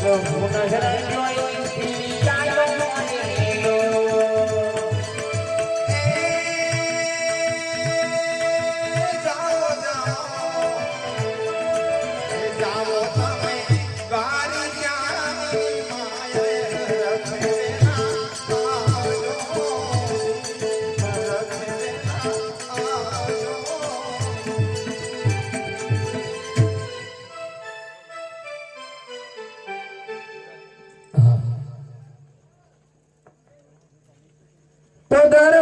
પ્રભુના શરણ જોઈ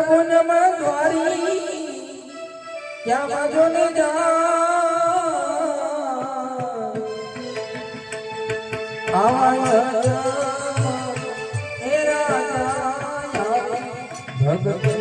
પૂનમમાં દ્વારી ક્યાં બાજુ ને જા આવા હે રાજા ભગત